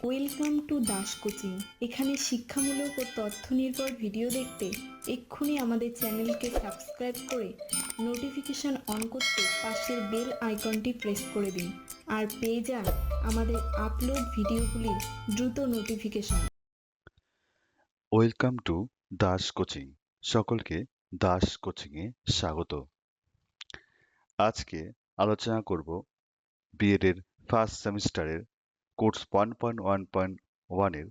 Welcome to Das coaching এখানে শিক্ষামূলক ও তথ্য নির্ভর ভিডিও দেখতে এক্ষুনি আমাদের চ্যানেলকে সাবস্ক্রাইব করে নোটিফিকেশন অন করতে পাশের বেল আইকনটি প্রেস করে দিন আর পেয়ে যান আমাদের আপলোড ভিডিওগুলির দ্রুত notification. Welcome to Das coaching সকলকে দাস কোচিংয়ে স্বাগত। আজকে আলোচনা করব বিএড এর ফার্স্ট সেমিস্টারের course one point one point ওয়ানের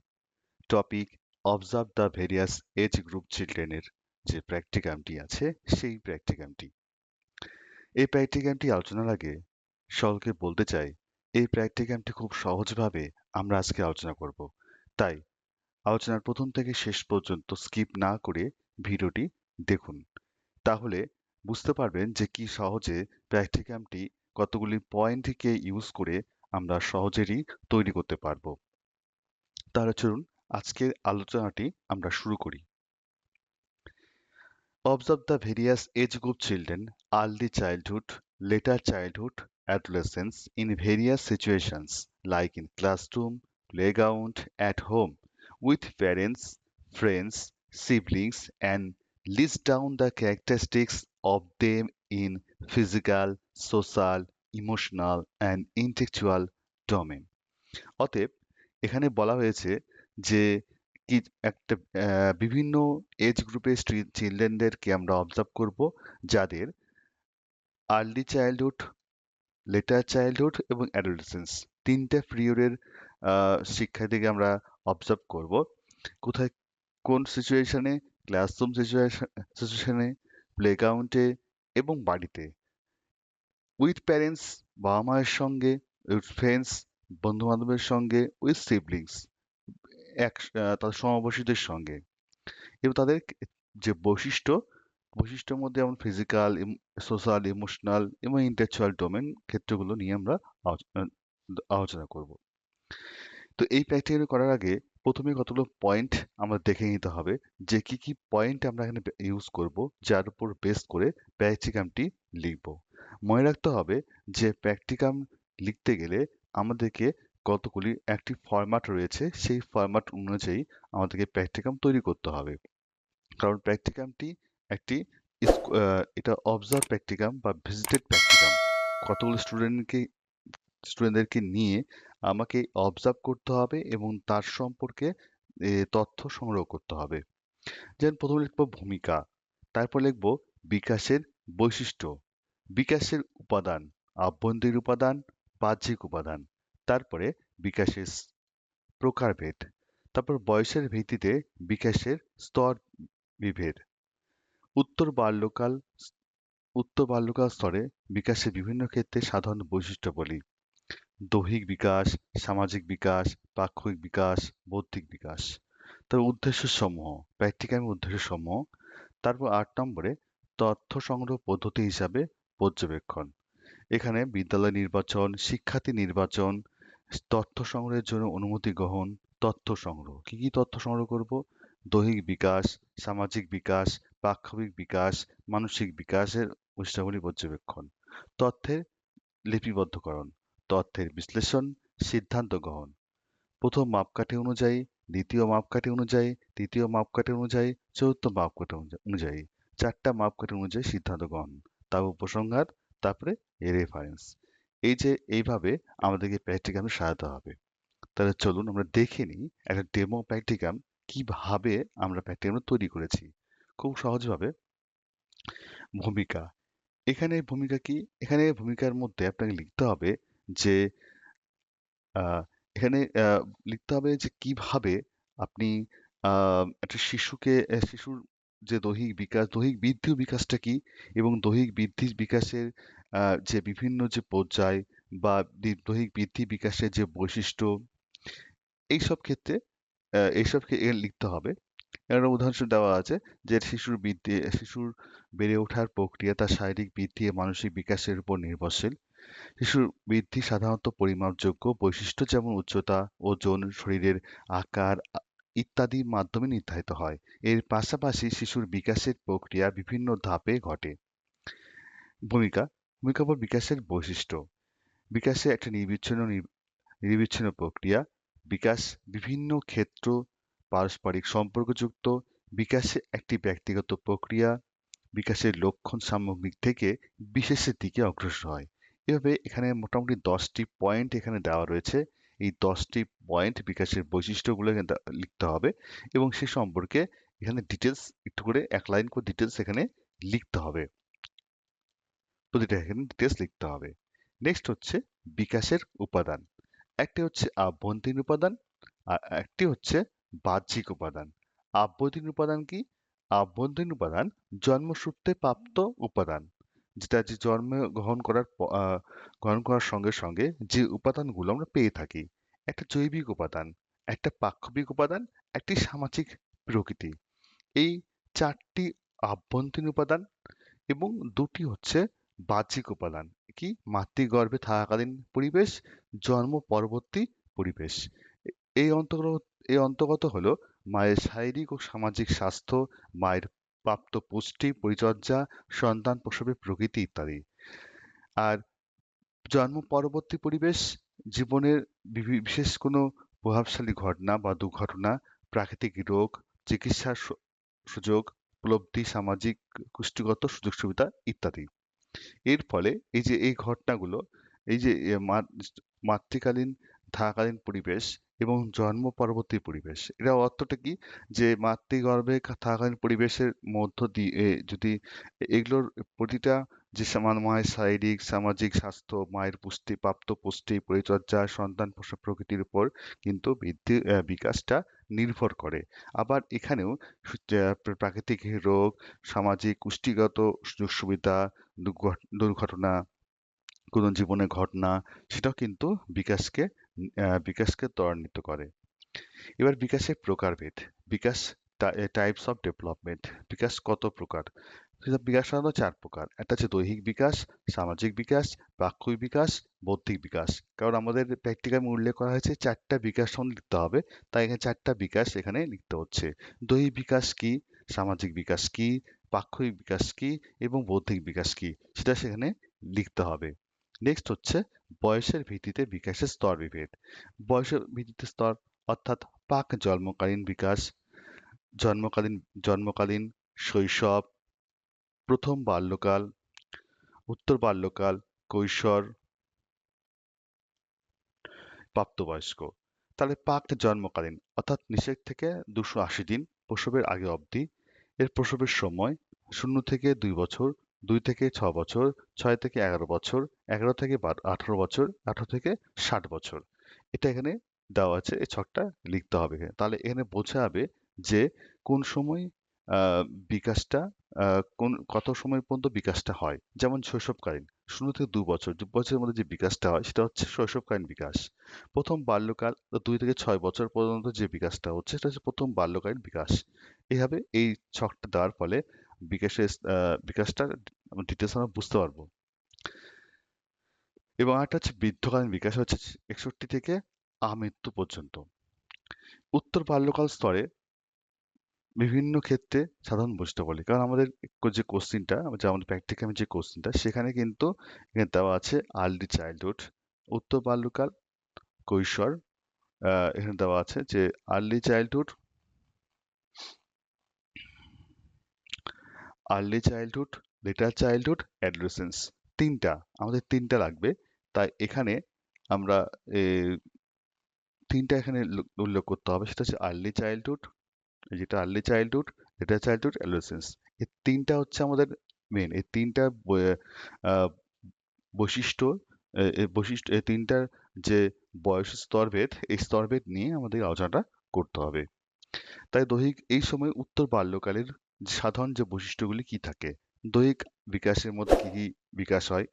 topic observe the various age group চিলড্রেনের যে প্র্যাকটিকামটি আছে, সেই প্র্যাকটিকামটি এই প্র্যাকটিকামটি আলোচনার আগে সকলকে বলতে চাই, এই প্র্যাকটিকামটি খুব সহজভাবে আমরা আজকে আলোচনা করব। তাই আলোচনার প্রথম থেকে শেষ পর্যন্ত স্কিপ না করে ভিডিওটি দেখুন। তাহলে বুঝতে পারবেন যে কি সহজে প্র্যাকটিকামটি কতগুলি পয়েন্টকে ইউজ করে আমরা সহজেই তৈরি করতে পারব। তার চলুন আজকের আলোচনাটি আমরা শুরু করি। Observe the various age group children early childhood later childhood adolescence in various situations like in classroom playground at home with parents friends siblings and list down the characteristics of them in physical social emotional, and intellectual domain. অতএব এখানে বলা হয়েছে যে কি একটা বিভিন্ন age গ্রুপের চিলড্রেনদেরকে আমরা অবজার্ভ করব যাদের আর্লি চাইল্ডহুড লেটার চাইল্ডহুড এবং অ্যাডোলেসেন্স তিনটা পিরিয়ডের শিক্ষার্থীকে আমরা অবজার্ভ করব কোথায় কোন সিচুয়েশনে ক্লাসরুম সিচুয়েশনে প্লেগ্রাউন্ডে এবং বাড়িতে উইথ প্যারেন্টস বাবা মায়ের সঙ্গে উইথ ফ্রেন্ডস বন্ধু বান্ধবের সঙ্গে উইথ সিবলিংস এক তাদের সমবয়সীদের সঙ্গে। এবং তাদের যে বৈশিষ্ট্য, বৈশিষ্ট্যের মধ্যে যেমন ফিজিক্যাল সোশ্যাল ইমোশনাল এবং ইন্টেলেকচুয়াল ডোমেন ক্ষেত্রগুলো নিয়ে আমরা আলোচনা করব। তো এই প্র্যাকটিক্যাল করার আগে প্রথমে কতগুলো পয়েন্ট আমরা দেখে নিতে হবে যে কি কি পয়েন্ট আমরা এখানে ইউজ করব, যার উপর বেস করে প্র্যাকটিকামটি লিখব। মনে রাখতে হবে যে প্র্যাকটিকাম লিখতে গেলে আমাদেরকে কতগুলি একটি ফরম্যাট রয়েছে, সেই ফরম্যাট অনুযায়ী আমাদেরকে প্র্যাকটিকাম তৈরি করতে হবে। কারণ প্র্যাকটিকামটি একটি এটা অবজার্ভ প্র্যাকটিকাম বা ভিজিটেড প্র্যাকটিকাম কতগুলো স্টুডেন্টকে স্টুডেন্টদেরকে নিয়ে আমাকে অবজার্ভ করতে হবে এবং তার সম্পর্কে তথ্য সংগ্রহ করতে হবে। যেমন প্রথমে লিখব ভূমিকা, তারপর লিখব বিকাশের বৈশিষ্ট্য। বিকাশের উপাদান, আভ্যন্তরীণ উপাদান, বাহ্যিক উপাদান। তারপরে বিকাশের প্রকারভেদ। তারপর বয়সের ভিত্তিতে বিকাশের স্তর বিভেদ। উত্তর বাল্যকাল উত্তর বাল্যকাল স্তরে বিকাশের বিভিন্ন ক্ষেত্রে সাধারণ বৈশিষ্ট্য বলি। দৈহিক বিকাশ, সামাজিক বিকাশ, পাক্ষিক বিকাশ, বৌদ্ধিক বিকাশ। তার উদ্দেশ্য সমূহ প্র্যাকটিক্যাল উদ্দেশ্য সমূহ তারপর আট নম্বরে তথ্য সংগ্রহ পদ্ধতি হিসাবে পর্যবেক্ষণ। এখানে বিদ্যালয় নির্বাচন, শিক্ষার্থী নির্বাচন, তথ্য সংগ্রহের জন্য অনুমতি গ্রহণ, তথ্য সংগ্রহ। কি কি তথ্য সংগ্রহ করব? দৈহিক বিকাশ, সামাজিক বিকাশ, পাক্ষবিক বিকাশ, মানসিক বিকাশের বৈশিষ্ট্যাবলী পর্যবেক্ষণ। তথ্যের লিপিবদ্ধকরণ, তথ্যের বিশ্লেষণ, সিদ্ধান্ত গ্রহণ। প্রথম মাপকাঠি অনুযায়ী, দ্বিতীয় মাপকাঠি অনুযায়ী, তৃতীয় মাপকাঠি অনুযায়ী, চতুর্থ মাপকাঠি অনুযায়ী, চারটা মাপকাঠি অনুযায়ী সিদ্ধান্ত গ্রহণ। তার উপসংহার, তারপরে রেফারেন্স এই যে এইভাবে আমাদেরকে প্র্যাকটিকাম সাজাতে হবে। তাহলে চলুন আমরা দেখে নিই একটা ডেমো প্র্যাকটিকাম কীভাবে আমরা প্র্যাকটিকাম তৈরি করেছি। খুব সহজভাবে। ভূমিকা। এখানে ভূমিকা কি? এখানে ভূমিকার মধ্যে আপনাকে লিখতে হবে যে এখানে লিখতে হবে যে কীভাবে আপনি একটা শিশুকে শিশুর যে দৈহিক বিকাশ, দৈহিক বৃদ্ধি বিকাশটা কি? এবং দৈহিক বৃদ্ধি বিকাশের যে বিভিন্ন যে পর্যায় বা দৈহিক বৃদ্ধি বিকাশের যে বৈশিষ্ট্য, এইসব ক্ষেত্রে এইসব লিখতে হবে। একটা উদাহরণস্বরূপ দেওয়া আছে যে শিশুর বৃদ্ধি, শিশুর বেড়ে ওঠার প্রক্রিয়া তার শারীরিক বৃদ্ধি মানসিক বিকাশের উপর নির্ভরশীল। শিশুর বৃদ্ধি সাধারণত পরিমাপযোগ্য বৈশিষ্ট্য যেমন উচ্চতা, ওজন, শরীরের আকার ইত্যাদির মাধ্যমে নির্ধারিত হয়। এর পাশাপাশি শিশুর বিকাশের প্রক্রিয়া বিভিন্ন ধাপে ঘটে। ভূমিকা ভূমিকা বা বিকাশের বৈশিষ্ট্য। বিকাশে একটা নির্বিচ্ছিন্ন নির- নিরবিচ্ছিন্ন প্রক্রিয়া। বিকাশ বিভিন্ন ক্ষেত্র, পারস্পরিক সম্পর্কযুক্ত। বিকাশে একটি ব্যক্তিগত প্রক্রিয়া। বিকাশের লক্ষণ সামগ্রিক থেকে বিশেষের দিকে অগ্রসর হয়। এভাবে এখানে মোটামুটি দশটি পয়েন্ট এখানে দেওয়া রয়েছে। এই দশটি পয়েন্ট বিকাশের বৈশিষ্ট্যগুলো লিখতে হবে এবং সে সম্পর্কে এখানে ডিটেলস একটু করে, এক লাইন করে ডিটেলস এখানে লিখতে হবে। প্রতিটা এখানে ডিটেলস লিখতে হবে। নেক্সট হচ্ছে বিকাশের উপাদান। একটি হচ্ছে আভ্যন্তরীণ উপাদান, আর একটি হচ্ছে বাহ্যিক উপাদান। আভ্যন্তরীণ উপাদান কি? আভ্যন্তরীণ উপাদান জন্মসূত্রে প্রাপ্ত উপাদান। যেটা যে জন্ম গ্রহণ করার গ্রহণ করার সঙ্গে সঙ্গে যে উপাদানগুলো আমরা পেয়ে থাকি, একটা জৈবিক উপাদান, একটা পাক্ষবিক উপাদান, একটি সামাজিক প্রকৃতি। এই চারটি আভ্যন্তরীণ উপাদান এবং দুটি হচ্ছে বাহ্যিক উপাদান। কি? মাতৃগর্ভে থাকাকালীন পরিবেশ, জন্ম পরবর্তী পরিবেশ। এই অন্তর্গত এই অন্তর্গত হলো মায়ের শারীরিক ও সামাজিক স্বাস্থ্য, মায়ের প্রাপ্ত পুষ্টি, পরিচর্যা, সন্তান প্রসবের প্রকৃতি ইত্যাদি। আর জন্ম পরবর্তী পরিবেশ, জীবনের বিশেষ কোনো প্রভাবশালী ঘটনা বা দুর্ঘটনা, প্রাকৃতিক রোগ, চিকিৎসার সুযোগ, উপলব্ধি, সামাজিক পুষ্টিগত সুযোগ সুবিধা ইত্যাদি। এর ফলে এই যে, এই ঘটনাগুলো, এই যে মাতৃকালীন, থাকাকালীন পরিবেশ এবং জন্ম পরবর্তী পরিবেশ। এটা অর্থটা কি? যে মাতৃগর্ভে থাকাকালীন পরিবেশের মধ্য দিয়ে যদি এগুলোর প্রতিটা যে সমান মায়ের শারীরিক, সামাজিক স্বাস্থ্য, মায়ের পুষ্টি, প্রাপ্ত পুষ্টি, পরিচর্যা, সন্তান প্রকৃতির উপর কিন্তু বৃদ্ধি বিকাশটা নির্ভর করে। আবার এখানেও প্রাকৃতিক রোগ, সামাজিক পুষ্টিগত সুযোগ সুবিধা দুর্ঘটনা, কোনো জীবনের ঘটনা, সেটাও কিন্তু বিকাশকে বিকাশকে ত্বরান্বিত করে। এবার বিকাশের প্রকারভেদ। বিকাশ টাইপস অফ ডেভেলপমেন্ট বিকাশ কত প্রকার? বিকাশ সাধারণত চার প্রকার। একটা হচ্ছে দৈহিক বিকাশ, সামাজিক বিকাশ, বাক্যিক বিকাশ, বৌদ্ধিক বিকাশ। কারণ আমাদের প্র্যাকটিক্যাল উল্লেখ করা হয়েছে চারটা বিকাশ সম্বন্ধে লিখতে হবে, তাই এখানে চারটা বিকাশ এখানে লিখতে হচ্ছে। দৈহিক বিকাশ কি? সামাজিক বিকাশ কি? বাক্যিক বিকাশ কি? এবং বৌদ্ধিক বিকাশ কি? সেটা সেখানে লিখতে হবে। নেক্সট হচ্ছে বয়সের ভিত্তিতে বিকাশের স্তর বিভেদ। বয়সের ভিত্তিতে স্তর অর্থাৎ পাক জন্মকালীন বিকাশ, জন্মকালীন জন্মকালীন শৈশব, প্রথম বাল্যকাল, উত্তর বাল্যকাল, কৈশোর, প্রাপ্তবয়স্ক। তাহলে পাক জন্মকালীন অর্থাৎ নিষেক থেকে দুশো আশি দিন প্রসবের আগে অবধি। এর প্রসবের সময় শূন্য থেকে দুই বছর দুই থেকে ছ বছর, ছয় থেকে এগারো বছর, এগারো থেকে আঠারো বছর, আঠারো থেকে ষাট বছর। এটা এখানে দেওয়া আছে, এই ছকটা লিখতে হবে। তাহলে এখানে বোঝা যাবে যে কোন সময় বিকাশটা কোন, কত সময় পর্যন্ত বিকাশটা হয়। যেমন শৈশবকালীন শূন্য থেকে দু বছর, দু বছরের মধ্যে যে বিকাশটা হয়, সেটা হচ্ছে শৈশবকালীন বিকাশ। প্রথম বাল্যকাল, দুই থেকে ছয় বছর পর্যন্ত যে বিকাশটা হচ্ছে, সেটা হচ্ছে প্রথম বাল্যকালীন বিকাশ। এইভাবে এই ছকটা দেওয়ার ফলে বিকাশের বিকাশটা ডিটেলস আমরা বুঝতে পারব। এবং আরেকটা হচ্ছে বৃদ্ধকালীন বিকাশ হচ্ছে একষট্টি থেকে আমৃত্যু পর্যন্ত। উত্তর বাল্যকাল স্তরে বিভিন্ন ক্ষেত্রে সাধারণ বৈশিষ্ট্য বলি। কারণ আমাদের যে কোশ্চিনটা যে আমাদের প্র্যাকটিক্যাল যে কোশ্চিনটা সেখানে কিন্তু এখানে দেওয়া আছে আর্লি চাইল্ডহুড উত্তর বাল্যকাল কৈশোর এখানে দেওয়া আছে যে early childhood early childhood later childhood adolescence তিনটা, আমাদের তিনটা লাগবে। তাই এখানে আমরা তিনটা এখানে উল্লেখ করতে হবে। সেটা হচ্ছে আর্লি চাইল্ডহুড যেটা early childhood later childhood adolescence এই তিনটা হচ্ছে আমাদের মেন এই তিনটা বৈশিষ্ট্য বৈশিষ্ট্য এই তিনটার যে বয়স স্তরভেদ এই স্তরভেদ নিয়ে আমাদের আলোচনাটা করতে হবে। তাই দৈহিক এই সময় উত্তর বাল্যকালের সাধারণ যে বৈশিষ্ট্যগুলি কি থাকে? দৈহিক বিকাশের মধ্যে কি কি বিকাশ হয়?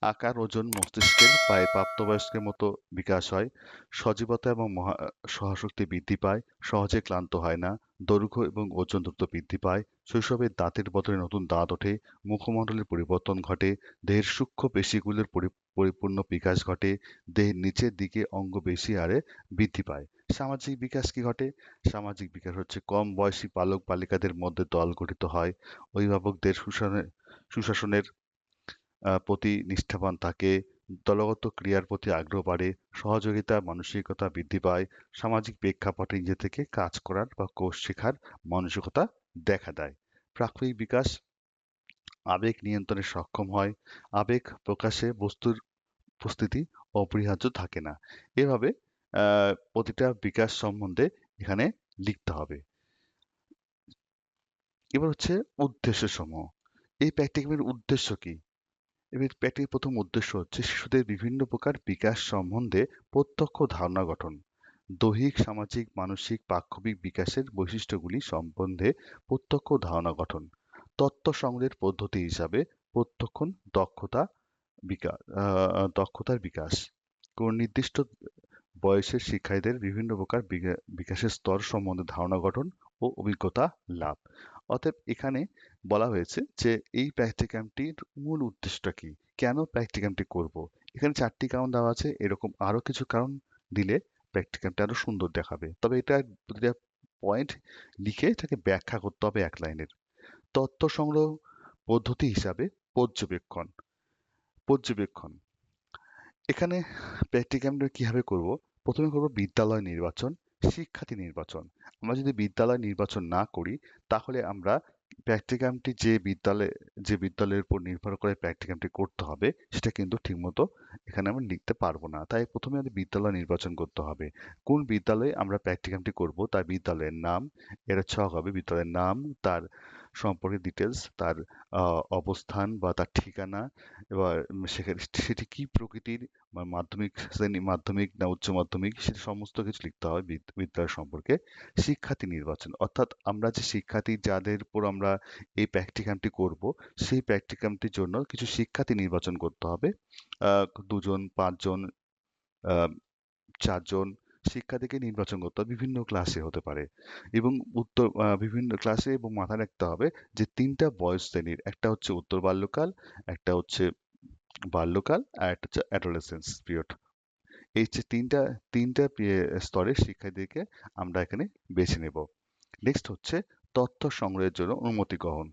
আকার, ওজন, মস্তিষ্কের প্রায় প্রাপ্তবয়স্কের মতো বিকাশ হয়। সজীবতা এবং মহা, সহশক্তি বৃদ্ধি পায়। সহজে ক্লান্ত হয় না। দৈর্ঘ্য এবং ওজন দ্রুত বৃদ্ধি পায়। শৈশবে দাঁতের বদলে নতুন দাঁত ওঠে। মুখমণ্ডলের পরিবর্তন ঘটে। দেহের সূক্ষ্ম পেশিগুলোর পরি- পরিপূর্ণ বিকাশ ঘটে। দেহের নিচের দিকে অঙ্গ বেশি হারে বৃদ্ধি পায়। সামাজিক বিকাশ কি ঘটে? সামাজিক বিকাশ হচ্ছে কম বয়সী বালক বালিকাদের মধ্যে দল গঠিত হয়। অভিভাবকদের সুশাসনের সুশাসনের প্রতি নিষ্ঠাবান থাকে। দলগত ক্রিয়ার প্রতি আগ্রহ বাড়ে। সহযোগিতা, মানসিকতা বৃদ্ধি পায়। সামাজিক প্রেক্ষাপটে নিজে থেকে কাজ করার বা কোর্স শেখার মানসিকতা দেখা দেয়। প্রাথমিক বিকাশ, আবেগ নিয়ন্ত্রণে সক্ষম হয়। আবেগ প্রকাশে বস্তুর উপস্থিতি অপরিহার্য থাকে না। এভাবে প্রতিটা বিকাশ সম্বন্ধে এখানে লিখতে হবে। এবার হচ্ছে উদ্দেশ্য সমূহ এই প্র্যাকটিক্যামের উদ্দেশ্য কি? এবার প্রথম উদ্দেশ্য হচ্ছে শিশুদের বিভিন্ন প্রকার বিকাশ সম্বন্ধে প্রত্যক্ষ ধারণা গঠন। দৈহিক, সামাজিক, মানসিক, পাক্ষবিক বিকাশের বৈশিষ্ট্যগুলি সম্বন্ধে প্রত্যক্ষ ধারণা গঠন। তত্ত্ব সংগ্রহের পদ্ধতি হিসাবে প্রত্যক্ষণ দক্ষতা বিকাশ দক্ষতার বিকাশ। কোন নির্দিষ্ট বয়সের শিক্ষার্থীদের বিভিন্ন প্রকার বিকা- বিকাশের স্তর সম্বন্ধে ধারণা গঠন ও অভিজ্ঞতা লাভ। অতএব এখানে বলা হয়েছে যে, এই প্র্যাকটিক্যামটির মূল উদ্দেশ্যটা কি? কেন প্র্যাকটিক্যামটি করব? এখানে চারটি কারণ দেওয়া আছে। এরকম আরও কিছু কারণ দিলে প্র্যাকটিক্যামটা আরও সুন্দর দেখাবে। তবে এটা প্রতিটা পয়েন্ট লিখে এটাকে ব্যাখ্যা করতে হবে এক লাইনের। তথ্য সংগ্রহ পদ্ধতি হিসাবে পর্যবেক্ষণ। পর্যবেক্ষণ। এখানে প্র্যাকটিক্যামটা কীভাবে করব? প্রথমে করব বিদ্যালয় নির্বাচন, শিক্ষার্থী নির্বাচন। আমরা যদি বিদ্যালয় নির্বাচন না করি, তাহলে আমরা প্র্যাকটিক্যামটি যে বিদ্যালয়ে, যে বিদ্যালয়ের উপর নির্ভর করে প্র্যাকটিক্যামটি করতে হবে, সেটা কিন্তু ঠিকমতো এখানে আমরা লিখতে পারব না। তাই প্রথমে আমাদের বিদ্যালয় নির্বাচন করতে হবে। কোন বিদ্যালয়ে আমরা প্র্যাকটিক্যামটি করব? তার বিদ্যালয়ের নাম, এর ছক হবে বিদ্যালয়ের নাম, তার সম্পর্কে ডিটেলস তার অবস্থান বা তার ঠিকানা, এবার সেখানে সেটি কি প্রকৃতির মাধ্যমিক শ্রেণি, মাধ্যমিক না উচ্চ মাধ্যমিক, সেটা সমস্ত কিছু লিখতে বিদ- বিদ্যালয় সম্পর্কে। শিক্ষার্থী নির্বাচন, অর্থাৎ আমরা যে শিক্ষার্থী যাদের উপর আমরা এই প্র্যাকটিকামটি করব, সেই প্র্যাকটিকামটির জন্য কিছু শিক্ষার্থী নির্বাচন করতে হবে। দুজন, পাঁচজন চারজন শিক্ষার্থীকে নির্বাচন করতে হবে, বিভিন্ন ক্লাসে হতে পারে। এবং উত্তর বিভিন্ন ক্লাসে এবং মাথায় রাখতে হবে যে তিনটা বয়স শ্রেণির, একটা হচ্ছে উত্তর বাল্যকাল, একটা হচ্ছে বাল্যকাল আর একটা হচ্ছে অ্যাডোলেসেন্স পিরিয়ড এই যে তিনটা তিনটা স্তরের শিক্ষার্থীদেরকে আমরা এখানে বেছে নেব। নেক্সট হচ্ছে তথ্য সংগ্রহের জন্য অনুমতি গ্রহণ।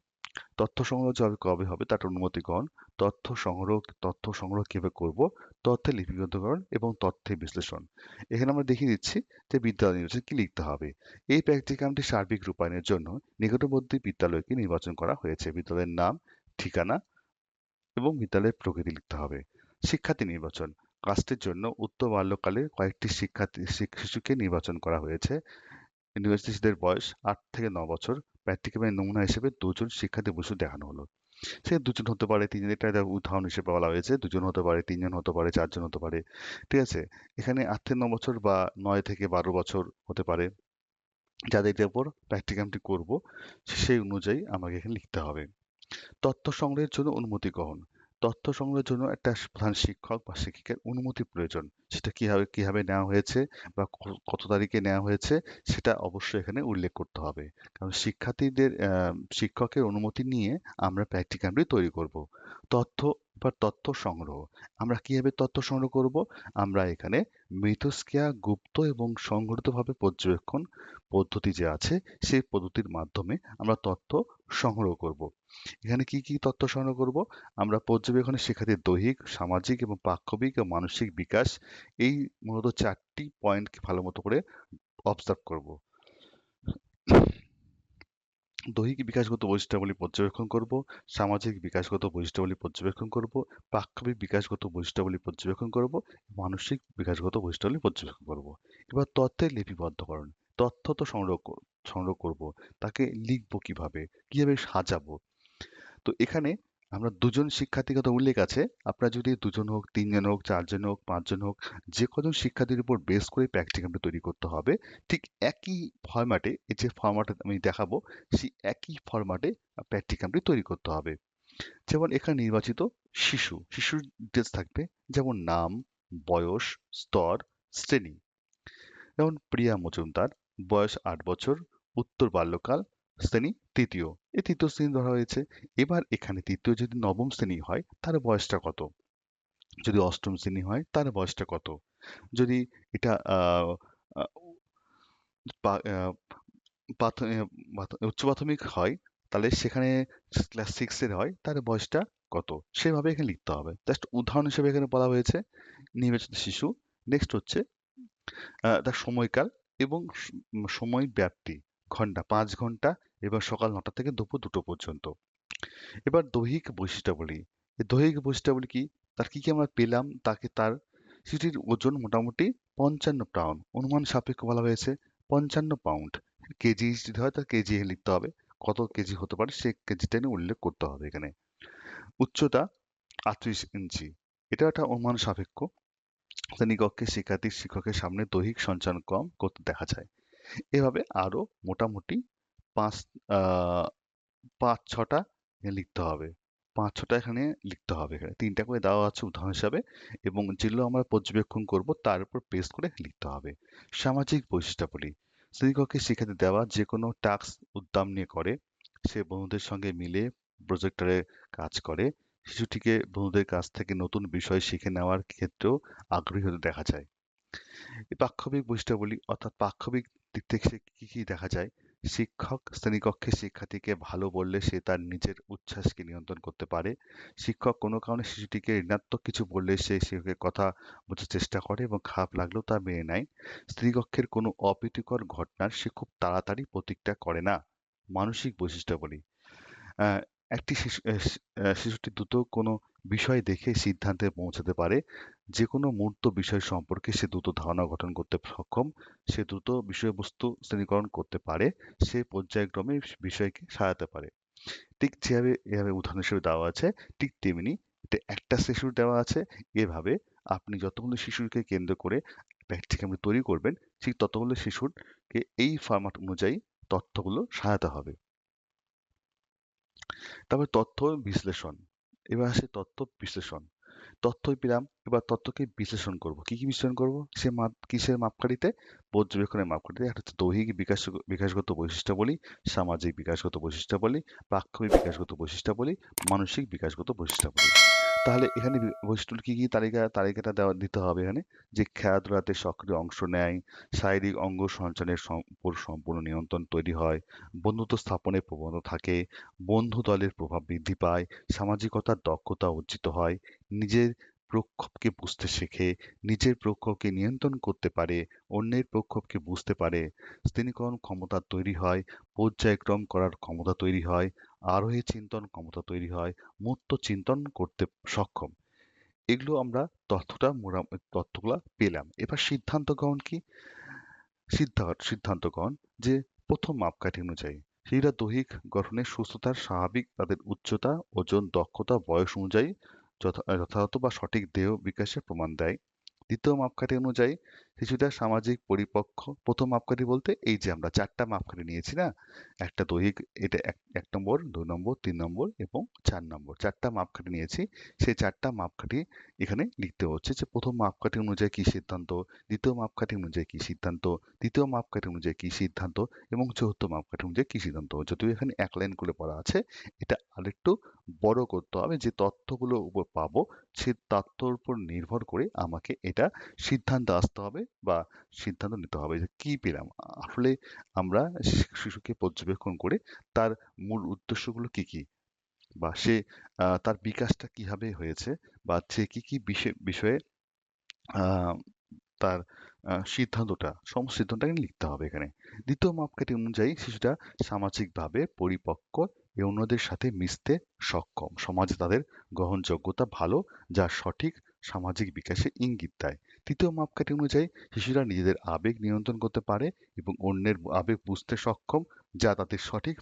তথ্য সংগ্রহ যবে কবে হবে তার অনুমতি গ্রহণ তথ্য সংগ্রহ তথ্য সংগ্রহ কীভাবে করব তথ্যের লিপিবদ্ধকরণ এবং তথ্যের বিশ্লেষণ। এখানে আমরা দেখিয়ে দিচ্ছি যে বিদ্যালয় নির্বাচন কি লিখতে হবে। এই প্র্যাকটিকামটি সার্বিক রূপায়ণের জন্য নিকটবর্তী বিদ্যালয়কে নির্বাচন করা হয়েছে। বিদ্যালয়ের নাম, ঠিকানা এবং বিদ্যালয়ের প্রকৃতি লিখতে হবে। শিক্ষার্থী নির্বাচন, কাস্টের জন্য উত্তর বাল্যকালে কয়েকটি শিক্ষার্থী শিশুকে নির্বাচন করা হয়েছে। ইউনিভার্সিটিদের বয়স আট থেকে ন বছর। প্র্যাকটিক্যামের নমুনা হিসেবে দুজন শিক্ষার্থী বসে দেখানো হলো। সে দুজন হতে পারে তিনজন এটা উদাহরণ হিসেবে বলা হয়েছে। দুজন হতে পারে, তিনজন হতে পারে, চারজন হতে পারে। ঠিক আছে? এখানে আট থেকে ন বছর বা নয় থেকে বারো বছর হতে পারে। যাদের উপর প্র্যাকটিক্যামটি করব সেই অনুযায়ী আমাকে এখানে লিখতে হবে। তথ্য সংগ্রহের জন্য অনুমতি গ্রহণ। তথ্য সংগ্রহের জন্য একটা প্রধান শিক্ষক বা শিক্ষিকার অনুমতি প্রয়োজন। সেটা কীভাবে কীভাবে নেওয়া হয়েছে বা কত তারিখে নেওয়া হয়েছে সেটা অবশ্যই এখানে উল্লেখ করতে হবে। কারণ শিক্ষার্থীদের শিক্ষকের অনুমতি নিয়ে আমরা প্র্যাকটিক্যামটি তৈরি করব। তথ্য বা তথ্য সংগ্রহ। আমরা কীভাবে তথ্য সংগ্রহ করব? আমরা এখানে মিথস্ক্রিয়া গুপ্ত এবং সংগঠিতভাবে পর্যবেক্ষণ পদ্ধতি যে আছে, সেই পদ্ধতির মাধ্যমে আমরা তথ্য সংগ্রহ করব। এখানে কি কি তথ্য সংগ্রহ করব? আমরা পর্যবেক্ষণে শিক্ষার্থীর দৈহিক, সামাজিক এবং পাক্ষবিক ও মানসিক বিকাশ, এই মূলত চারটি পয়েন্টকে ভালো মতো করে অবজার্ভ করব। দৈহিক বিকাশগত বৈশিষ্ট্যাবলী পর্যবেক্ষণ করব, সামাজিক বিকাশগত বৈশিষ্ট্যাবলী পর্যবেক্ষণ করব, পাক্ষবিক বিকাশগত বৈশিষ্ট্যাবলী পর্যবেক্ষণ করব, মানসিক বিকাশগত বৈশিষ্ট্যাবলী পর্যবেক্ষণ করব। এবার তথ্যের লিপিবদ্ধকরণ। তথ্য তো সংগ্রহ সংগ্রহ করব, তাকে লিখব কীভাবে কীভাবে সাজাবো? তো এখানে আমরা দুজন শিক্ষার্থীর কথা উল্লেখ আছে। আপনারা যদি দুজন হোক, তিনজন হোক, চারজন হোক, পাঁচজন হোক, যে কজন শিক্ষার্থীর উপর বেস করে প্র্যাকটিক্যামটা তৈরি করতে হবে, ঠিক একই ফরম্যাটে এই যে ফরম্যাটে আমি দেখাবো, সেই একই ফরম্যাটে প্র্যাকটিক্যামটি তৈরি করতে হবে। যেমন এখানে নির্বাচিত শিশু, শিশুর ডিটেলস থাকবে, যেমন নাম, বয়স, স্তর, শ্রেণি। যেমন প্রিয়া মজুমদার বয়স আট বছর, উত্তর বাল্যকাল, শ্রেণি তৃতীয়। এই তৃতীয় শ্রেণি ধরা হয়েছে। এবার এখানে তৃতীয় যদি নবম শ্রেণি হয়, তার বয়সটা কত? যদি অষ্টম শ্রেণি হয়, তার বয়সটা কত? যদি এটা উচ্চ প্রাথমিক হয়, তাহলে সেখানে ক্লাস সিক্স এর হয়, তার বয়সটা কত? সেভাবে এখানে লিখতে হবে। জাস্ট উদাহরণ হিসেবে এখানে বলা হয়েছে, নির্বাচিত শিশু। নেক্সট হচ্ছে তার সময়কাল। এবং সময় ব্যাপ্তি, ঘণ্টা, পাঁচ ঘণ্টা এবং সকাল নটা থেকে দুপুর দুটো পর্যন্ত। এবার দৈহিক বৈশিষ্ট্যাবলী। এই দৈহিক বৈশিষ্ট্যাবলী কি? তার কি কি আমরা পেলাম? তাকে তার শিশুটির ওজন মোটামুটি পঞ্চান্ন পাউন্ড, অনুমান সাপেক্ষ বলা হয়েছে, পঞ্চান্ন পাউন্ড। কেজি যদি হয় তার কেজি লিখতে হবে, কত কেজি হতে পারে সে কেজিটা নিয়ে উল্লেখ করতে হবে এখানে। উচ্চতা আটত্রিশ ইঞ্চি। এটা একটা অনুমান সাপেক্ষ। শ্রেণীকক্ষে শিক্ষার্থী শিক্ষকের সামনে দৈহিক সঞ্চালন কম করতে দেখা যায়। এভাবে আরও মোটামুটি পাঁচ পাঁচ, ছটা লিখতে হবে। পাঁচ, ছটা এখানে লিখতে হবে এখানে। তিনটা করে দেওয়া আছে উদাহরণ হিসাবে এবং যেগুলো আমরা পর্যবেক্ষণ করব তার উপর পেস্ট করে লিখতে হবে। সামাজিক বৈশিষ্ট্যাবলী। শ্রেণীকক্ষে শিক্ষার্থী দেওয়া যে কোনো টাস্ক উদ্যম নিয়ে করে, সে বন্ধুদের সঙ্গে মিলে প্রজেক্টরে কাজ করে শিশুটিকে বন্ধুদের কাছ থেকে নতুন বিষয় শিখে নেওয়ার ক্ষেত্রেও আগ্রহী হতে দেখা যায়। এই পাক্ষবিক বৈশিষ্ট্যাবলী অর্থাৎ পাক্ষবিক দিক থেকে কী কি দেখা যায়? শিক্ষক শ্রেণীকক্ষে শিক্ষার্থীকে ভালো বললে সে তার নিজের উচ্ছ্বাসকে নিয়ন্ত্রণ করতে পারে। শিক্ষক কোনো কারণে শিশুটিকে ঋণাত্মক কিছু বললে সে শিশুকে কথা বোঝার চেষ্টা করে এবং খারাপ লাগলেও তা মেনে নেয়। শ্রেণীকক্ষের কোনো অপ্রীতিকর ঘটনার সে খুব তাড়াতাড়ি প্রতিক্রিয়া করে না। মানসিক বৈশিষ্ট্যাবলী। একটি শিশু শিশুটি দ্রুত কোনো বিষয় দেখে সিদ্ধান্তে পৌঁছাতে পারে। যে কোনো মূর্ত বিষয় সম্পর্কে সে দ্রুত ধারণা গঠন করতে সক্ষম। সে দ্রুত বিষয়বস্তু শ্রেণীকরণ করতে পারে। সে পর্যায়ক্রমে বিষয়কে সাজাতে পারে। ঠিক যেভাবে, এভাবে উদাহরণ হিসেবে দেওয়া আছে, ঠিক তেমনি একটা শিশুর দেওয়া আছে। এভাবে আপনি যতগুলো শিশুকে কেন্দ্র করে প্র্যাকটিক্যাল তৈরি করবেন, ঠিক ততগুলো শিশুরকে এই ফরম্যাট অনুযায়ী তথ্যগুলো সাজাতে হবে। তারপর তথ্য বিশ্লেষণ। এবার আসে তথ্য বিশ্লেষণ। তথ্য পেলাম এবার তথ্যকে বিশ্লেষণ করব। কি কি বিশ্লেষণ করব? সে মাপ, কিসের মাপকাঠিতে? পর্যবেক্ষণের মাপকাঠিতে। একটা হচ্ছে দৈহিক বিকাশ, বিকাশগত বৈশিষ্ট্যাবলী সামাজিক বিকাশগত বৈশিষ্ট্য বলি প্রাক্ষবিক বিকাশগত বৈশিষ্ট্য বলি, মানসিক বিকাশগত বৈশিষ্ট্যাবলী তাহলে এখানে বৈশিষ্ট্য কি কি তালিকা, তালিকাটা দেওয়া, দিতে হবে এখানে? যে খেলাধুলাতে সক্রিয় অংশ নেয়, শারীরিক অঙ্গ সঞ্চালনের সম্পূর্ণ নিয়ন্ত্রণ তৈরি হয়, বন্ধুত্ব স্থাপনের প্রবণতা থাকে, বন্ধু দলের প্রভাব বৃদ্ধি পায়, সামাজিকতার দক্ষতা অর্জিত হয়, নিজের প্রক্ষোভকে বুঝতে শেখে, নিজের প্রক্ষোভকে নিয়ন্ত্রণ করতে পারে, অন্যের প্রক্ষোভকে বুঝতে পারে, শ্রেণীকরণ ক্ষমতা তৈরি হয়, পর্যায়ক্রম করার ক্ষমতা তৈরি হয় আরোহী চিন্তন ক্ষমতা তৈরি হয় মূর্ত চিন্তন করতে সক্ষম। এগুলো আমরা তথ্যটা তথ্যগুলা পেলাম। এবার সিদ্ধান্ত গ্রহণ কি? সিদ্ধান্ত সিদ্ধান্ত গ্রহণ যে প্রথম মাপকাঠি অনুযায়ী শিশুরা দৈহিক গঠনের সুস্থতার স্বাভাবিক তাদের উচ্চতা, ওজন, দক্ষতা, বয়স অনুযায়ী যথা- যথাযথ বা সঠিক দেহ বিকাশের প্রমাণ দেয়। দ্বিতীয় মাপকাঠি অনুযায়ী শিশুরা সামাজিক পরিপক্ক। প্রথম মাপকাঠি বলতে এই যে আমরা চারটা মাপকাঠি নিয়েছি না? একটা দৈহিক, এটা এক এক নম্বর, দুই নম্বর, তিন নম্বর এবং চার নম্বর। চারটা মাপকাঠি নিয়েছি। সেই চারটা মাপকাঠি এখানে লিখতে হচ্ছে যে প্রথম মাপকাঠি অনুযায়ী কি সিদ্ধান্ত, দ্বিতীয় মাপকাঠি অনুযায়ী কি সিদ্ধান্ত, তৃতীয় মাপকাঠি অনুযায়ী কি সিদ্ধান্ত এবং চতুর্থ মাপকাঠি অনুযায়ী কি সিদ্ধান্ত। যদিও এখানে এক লাইন করে পড়া আছে, এটা আরেকটু বড় করতে হবে যে তথ্যগুলো উপর পাবো, সে তথ্যর উপর নির্ভর করে আমাকে এটা সিদ্ধান্ত আসতে হবে বা সিদ্ধান্ত নিতে হবে যে কি পেলাম? আসলে আমরা শিশুকে পর্যবেক্ষণ করে তার মূল উদ্দেশ্যগুলো কি কি? বা সে তার বিকাশটা কীভাবে হয়েছে? বা সে কি কি বিষয় বিষয়ে তার সিদ্ধান্তটা, সমস্ত সিদ্ধান্তটাকে লিখতে হবে এখানে। দ্বিতীয় মাপকাঠি অনুযায়ী শিশুটা সামাজিকভাবে পরিপক্ক এবং অন্যদের সাথে মিশতে সক্ষম। সমাজে তাদের গ্রহণযোগ্যতা ভালো, যা সঠিক সামাজিক বিকাশে ইঙ্গিত দেয়। তৃতীয় মাপকাঠি অনুযায়ী শিশুরা নিজেদের আবেগ নিয়ন্ত্রণ করতে পারে এবং অন্যের আবেগ বুঝতে সক্ষম, যা তাদের সঠিক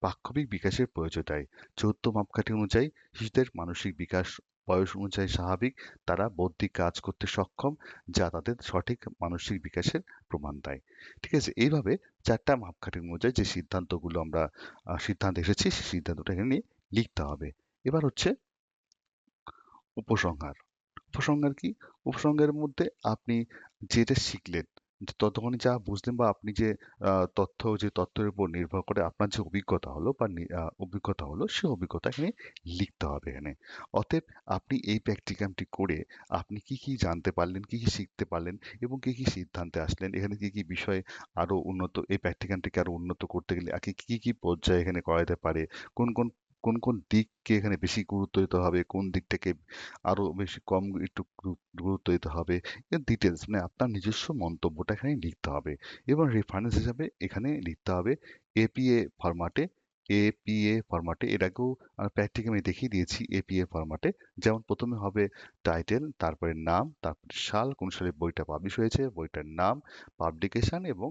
পাক্ষবিক বিকাশের প্রয়োজন দেয়। চৌদ্দ মাপকাঠি অনুযায়ী শিশুদের মানসিক বিকাশ, বয়স অনুযায়ী স্বাভাবিক, তারা বৌদ্ধিক কাজ করতে সক্ষম, যা তাদের সঠিক মানসিক বিকাশের প্রমাণ দেয়। ঠিক আছে, এইভাবে চারটা মাপকাঠি অনুযায়ী যে সিদ্ধান্তগুলো আমরা সিদ্ধান্ত এসেছি, সেই সিদ্ধান্তটা এখানে লিখতে হবে। এবার হচ্ছে উপসংহার। উপসংহার কি উপসংহারের মধ্যে আপনি যেটা শিখলেন ততক্ষণে যা বুঝলেন বা আপনি যে তথ্য, যে তথ্যের উপর নির্ভর করে আপনার যে অভিজ্ঞতা হলো বা অভিজ্ঞতা হলো সে অভিজ্ঞতা এখানে লিখতে হবে এখানে। অতএব আপনি এই প্র্যাকটিকামটি করে আপনি কি কি জানতে পারলেন, কি কি শিখতে পারলেন এবং কি কি সিদ্ধান্তে আসলেন, এখানে কি কি বিষয়ে আরও উন্নত, এই প্র্যাকটিকামটিকে আরও উন্নত করতে গেলে আর কি কী কি পর্যায়ে এখানে করা যেতে পারে, কোন কোন কোন কোন দিককে এখানে বেশি গুরুত্ব দিতে হবে? কোন দিকটাকে আরও বেশি কম একটু গুরুত্ব দিতে হবে? এর ডিটেলস মানে আপনার নিজস্ব মন্তব্যটা এখানে লিখতে হবে। এবং রেফারেন্স হিসাবে এখানে লিখতে হবে এপিএ ফরম্যাটে এপিএ ফরম্যাটে এর আগেও প্র্যাকটিকে আমি দেখিয়ে দিয়েছি এপিএ ফরম্যাটে যেমন প্রথমে হবে টাইটেল তারপরে নাম, তারপরে সাল, কোন সালে বইটা পাবলিশ হয়েছে, বইটার নাম পাবলিকেশান এবং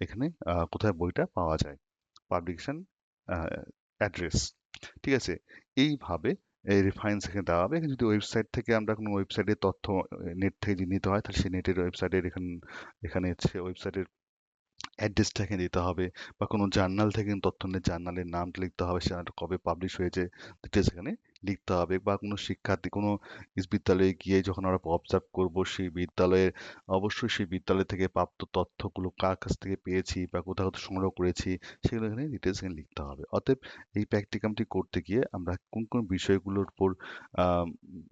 এখানে কোথায় বইটা পাওয়া যায়। পাবলিকেশান অ্যাড্রেস ঠিক আছে? এইভাবে, এই রেফারেন্স এখানে দেওয়া হবে। এখানে যদি ওয়েবসাইট থেকে আমরা কোনো ওয়েবসাইটের তথ্য নেট থেকে যদি নিতে হয়, তাহলে সেই নেটের ওয়েবসাইটের এখানে এখানে হচ্ছে ওয়েবসাইটের অ্যাড্রেসটা এখানে দিতে হবে বা কোনো জার্নাল থেকে তথ্য নিয়ে জার্নালের নামটা লিখতে হবে সেটা কবে পাবলিশ হয়েছে ডিটেলস এখানে লিখতে হবে বা কোনো শিক্ষার্থী কোনো বিদ্যালয়ে গিয়ে যখন আমরা অবজার্ভ করব সেই বিদ্যালয়ের, অবশ্যই সেই বিদ্যালয় থেকে প্রাপ্ত তথ্যগুলো কার কাছ থেকে পেয়েছি বা কোথাও কোথাও সংগ্রহ করেছি সেগুলো এখানে ডিটেলস এখানে লিখতে হবে। অতএব এই প্র্যাকটিকামটি করতে গিয়ে আমরা কোন কোন বিষয়গুলোর উপর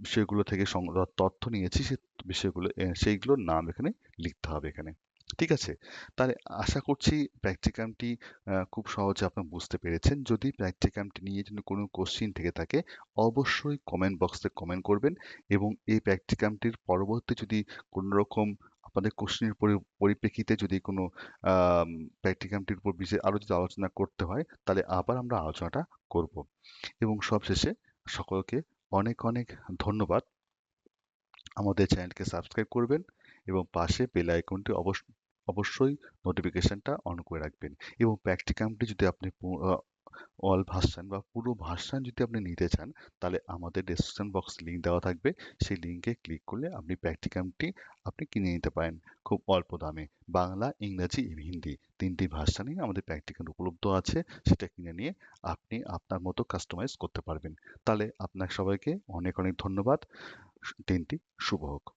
বিষয়গুলো থেকে সংগ্রহ তথ্য নিয়েছি সে বিষয়গুলো সেইগুলোর নাম এখানে লিখতে হবে এখানে। ঠিক আছে? তাহলে আশা করছি প্র্যাকটিকামটি খুব সহজে আপনারা বুঝতে পেরেছেন। যদি প্র্যাকটিকামটি নিয়ে যদি কোনো কোশ্চিন থেকে থাকে, অবশ্যই কমেন্ট বক্সে কমেন্ট করবেন এবং এই প্র্যাকটিকামটির পরবর্তী যদি কোনো রকম আপনাদের কোশ্চেনের পরিপ্রেক্ষিতে যদি কোনো প্র্যাকটিকামটির উপর বিষয়ে আরও যদি আলোচনা করতে হয়, তাহলে আবার আমরা আলোচনাটা করব। এবং সবশেষে সকলকে অনেক অনেক ধন্যবাদ। আমাদের চ্যানেলকে সাবস্ক্রাইব করবেন। এবং পাশে বেল আইকনটি অবশ্য অবশ্যই নোটিফিকেশনটা অন করে রাখবেন। এবং প্র্যাকটিকামটি যদি আপনি অল ভার্সান বা পুরো ভার্সান যদি আপনি নিতে চান, তাহলে আমাদের ডেসক্রিপশন বক্স লিঙ্ক দেওয়া থাকবে। সেই লিঙ্কে ক্লিক করলে আপনি প্র্যাকটিকামটি আপনি কিনে নিতে পারেন খুব অল্প দামে। বাংলা, ইংরাজি হিন্দি তিনটি ভার্সানই আমাদের প্র্যাকটিক্যাল উপলব্ধ আছে। সেটা কিনে নিয়ে আপনি আপনার মতো কাস্টমাইজ করতে পারবেন। তাহলে আপনার সবাইকে অনেক অনেক ধন্যবাদ। দিনটি শুভ হোক।